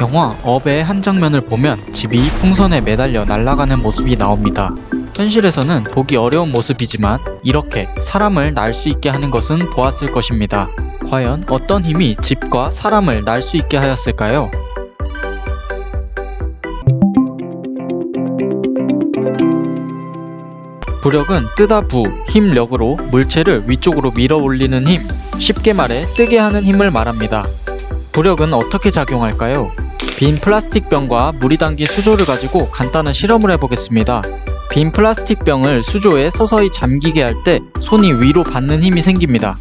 영화 업의 한 장면을 보면 집이 풍선에 매달려 날아가는 모습이 나옵니다. 현실에서는 보기 어려운 모습이지만 이렇게 사람을 날 수 있게 하는 것은 보았을 것입니다. 과연 어떤 힘이 집과 사람을 날 수 있게 하였을까요? 부력은 뜨다 부, 힘력으로 물체를 위쪽으로 밀어 올리는 힘, 쉽게 말해 뜨게 하는 힘을 말합니다. 부력은 어떻게 작용할까요? 빈 플라스틱 병과 물이 담긴 수조를 가지고 간단한 실험을 해보겠습니다. 빈 플라스틱 병을 수조에 서서히 잠기게 할 때 손이 위로 받는 힘이 생깁니다.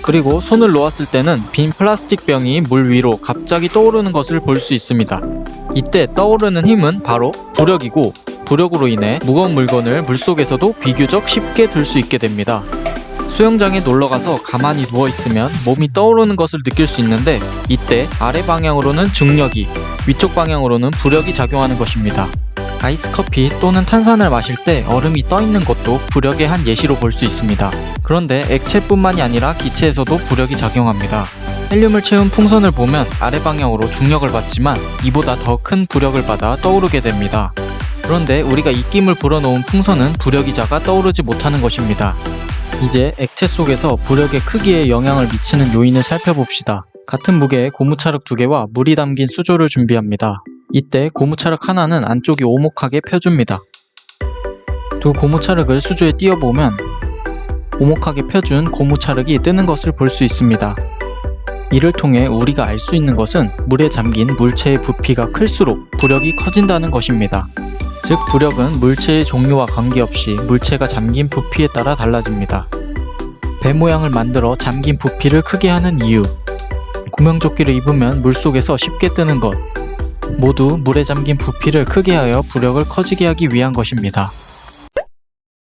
그리고 손을 놓았을 때는 빈 플라스틱 병이 물 위로 갑자기 떠오르는 것을 볼 수 있습니다. 이때 떠오르는 힘은 바로 부력이고 부력으로 인해 무거운 물건을 물속에서도 비교적 쉽게 들 수 있게 됩니다. 수영장에 놀러가서 가만히 누워 있으면 몸이 떠오르는 것을 느낄 수 있는데 이때 아래 방향으로는 중력이, 위쪽 방향으로는 부력이 작용하는 것입니다. 아이스 커피 또는 탄산을 마실 때 얼음이 떠 있는 것도 부력의 한 예시로 볼 수 있습니다. 그런데 액체뿐만이 아니라 기체에서도 부력이 작용합니다. 헬륨을 채운 풍선을 보면 아래 방향으로 중력을 받지만 이보다 더 큰 부력을 받아 떠오르게 됩니다. 그런데 우리가 입김을 불어놓은 풍선은 부력이 작아 떠오르지 못하는 것입니다. 이제 액체 속에서 부력의 크기에 영향을 미치는 요인을 살펴봅시다. 같은 무게의 고무차륵 두 개와 물이 담긴 수조를 준비합니다. 이때 고무차륵 하나는 안쪽이 오목하게 펴줍니다. 두 고무차륵을 수조에 띄워보면 오목하게 펴준 고무차륵이 뜨는 것을 볼 수 있습니다. 이를 통해 우리가 알 수 있는 것은 물에 잠긴 물체의 부피가 클수록 부력이 커진다는 것입니다. 즉 부력은 물체의 종류와 관계없이 물체가 잠긴 부피에 따라 달라집니다. 배 모양을 만들어 잠긴 부피를 크게 하는 이유 구명조끼를 입으면 물속에서 쉽게 뜨는 것 모두 물에 잠긴 부피를 크게 하여 부력을 커지게 하기 위한 것입니다.